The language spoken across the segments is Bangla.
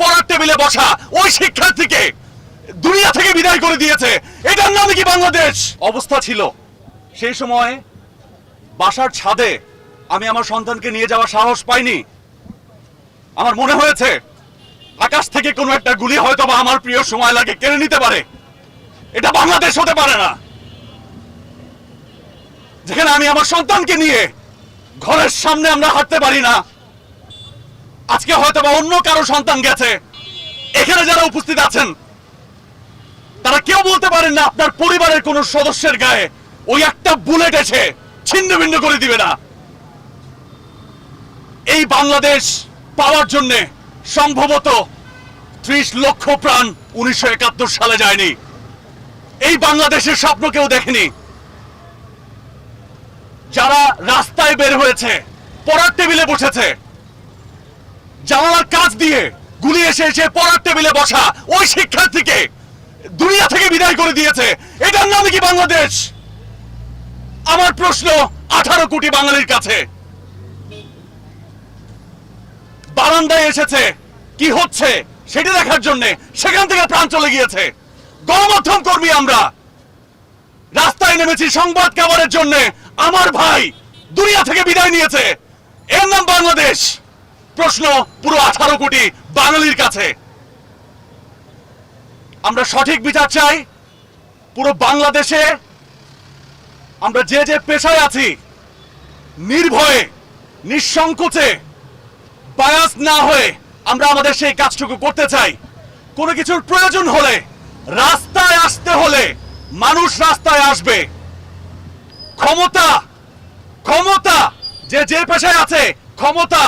পড়ার টেবিলে বসা ওই শিক্ষার্থীকে দুনিয়া থেকে বিদায় করে দিয়েছে। এটার নামে কি বাংলাদেশ? অবস্থা ছিল। সেই সময় বাসার ছাদে আমি আমার সন্তানকে নিয়ে যাওয়ার সাহস পাইনি। আমার মনে হয়েছে, আকাশ থেকে কোনো একটা গুলি হয়তো বা আমার প্রিয় সময় লাগে কেড়ে নিতে পারে। এটা বাংলাদেশ হতে পারে না। যেখানে আমি আমার সন্তানকে নিয়ে ঘরের সামনে আমরা হাঁটতে পারি না। আজকে হয়তো বা অন্য কারও সন্তান গেছে। এখানে যারা উপস্থিত আছেন, তারা কেউ বলতে পারেন না আপনার পরিবারের কোন সদস্যের গায়ে ওই একটা বুলেট এসে ছিন্ন ভিন্ন করে দিবে না। এই বাংলাদেশ পাওয়ার জন্য সম্ভবত ত্রিশ লক্ষ প্রাণ উনিশশো একাত্তর সালে যায়নি। এই বাংলাদেশের স্বপ্ন কেউ দেখেনি। যারা রাস্তায় বের হয়েছে, পড়ার টেবিলে বসেছে জানালার কাজ দিয়ে গুলি এসে এসে পড়ার টেবিলে বসা ওই শিক্ষার্থীকে দুনিয়া থেকে বিদায় করে দিয়েছে। এটার নামে কি বাংলাদেশ? আমার প্রশ্ন, আঠারো কোটি বাঙালির কাছে। বারান্দায় এসেছে, কি হচ্ছে সেটা দেখার জন্য সেখান থেকে প্রাণ চলে গিয়েছে। গণমাধ্যম কর্মী আমরা। রাস্তায় নেমেছি সংবাদ কাভারের জন্য। আমার ভাই দুনিয়া থেকে বিদায় নিয়েছে। এর নাম বাংলাদেশ। প্রশ্ন পুরো আঠারো কোটি বাঙালির কাছে। আমরা সঠিক বিচার চাই, পুরো বাংলাদেশে আমরা যে যে পেশায় আছি, নির্ভয়ে, নিঃসংকোচে, বায়াস না হয়ে আমরা আমাদের সেই কাজটুকু করতে চাই। কোনো কিছুর প্রয়োজন হলে, রাস্তায় আসতে হলে মানুষ রাস্তায় আসবে। ক্ষমতা ক্ষমতা, যে যে পেশায় আছে, ক্ষমতা।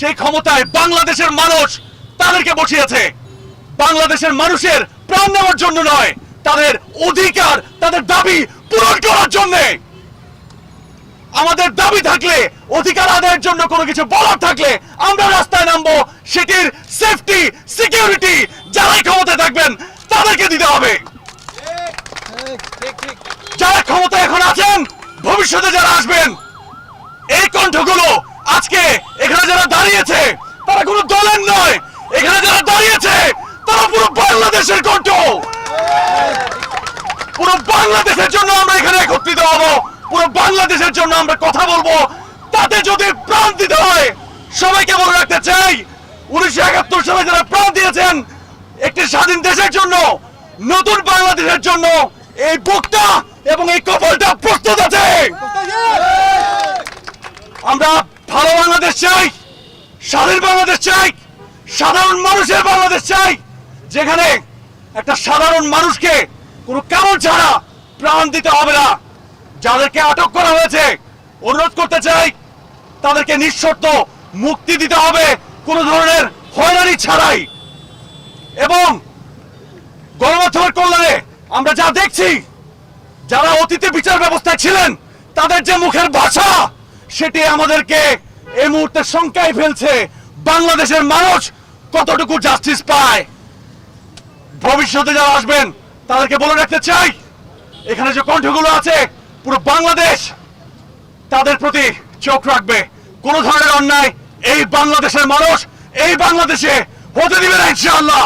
সেই ক্ষমতায় বাংলাদেশের মানুষ তাদেরকে বসিয়েছে। বাংলাদেশের মানুষের প্রাণ নেওয়ার জন্য নয়, তাদের অধিকার, তাদের দাবি পূরণ করার জন্যে। আমাদের দাবি থাকলে, অধিকার আদায়ের জন্য কোনো কিছু বলার থাকলে আমরা রাস্তায় নামবো, সেটির সেফটি সিকিউরিটি যারাই ক্ষমতায় থাকবেন, তাদেরকে দিতে হবে। যারা ক্ষমতা এখন আছেন, ভবিষ্যতে যারা আসবেন, এই কণ্ঠগুলো আজকে দাঁড়িয়েছে, তারা কোনো দলের নয়। এখানে যারা দাঁড়িয়েছে, তারা পুরো বাংলাদেশের কণ্ঠ। পুরো বাংলাদেশের জন্য আমরা এখানে একত্রিত হব। পুরো বাংলাদেশের জন্য আমরা কথা বলব। তাতে যদি প্রাণ দিতে হয়, সবাইকে মনে রাখতে চাই, উনিশশো একাত্তর সালে যারা প্রাণ দিয়েছেন, একটি স্বাধীন দেশের জন্য, নতুন বাংলাদেশের জন্য এই বুকটা এবং এই কপালটা প্রস্তুত আছে। আমরা ভালো বাংলাদেশ চাই। স্বাধীন বাংলাদেশ চাই, সাধারণ মানুষের বাংলাদেশ চাই, যেখানে একটা সাধারণ মানুষকে কোনো কারণ ছাড়া প্রাণ দিতে হবে না। যাদেরকে আটক করা হয়েছে, অনুরোধ করতে চাই, তাদেরকে নিঃশর্ত মুক্তি দিতে হবে, কোনো ধরনের হয়রানি ছাড়াই। এবং গণমাধ্যমের কল্যাণে আমরা যা দেখছি, যারা অতীতে বিচার ব্যবস্থায় ছিলেন, তাদের যে মুখের ভাষা, সেটি আমাদেরকে এই মুহূর্তে শঙ্কায় ফেলছে বাংলাদেশের মানুষ কতটুকু জাস্টিস পায়। ভবিষ্যতে যারা আসবেন, তাদেরকে বলে রাখতে চাই, এখানে যে কণ্ঠগুলো আছে, পুরো বাংলাদেশ তাদের প্রতি চোখ রাখবে। কোনো ধরনের অন্যায় এই বাংলাদেশের মানুষ এই বাংলাদেশে হতে দিবে না ইনশাআল্লাহ।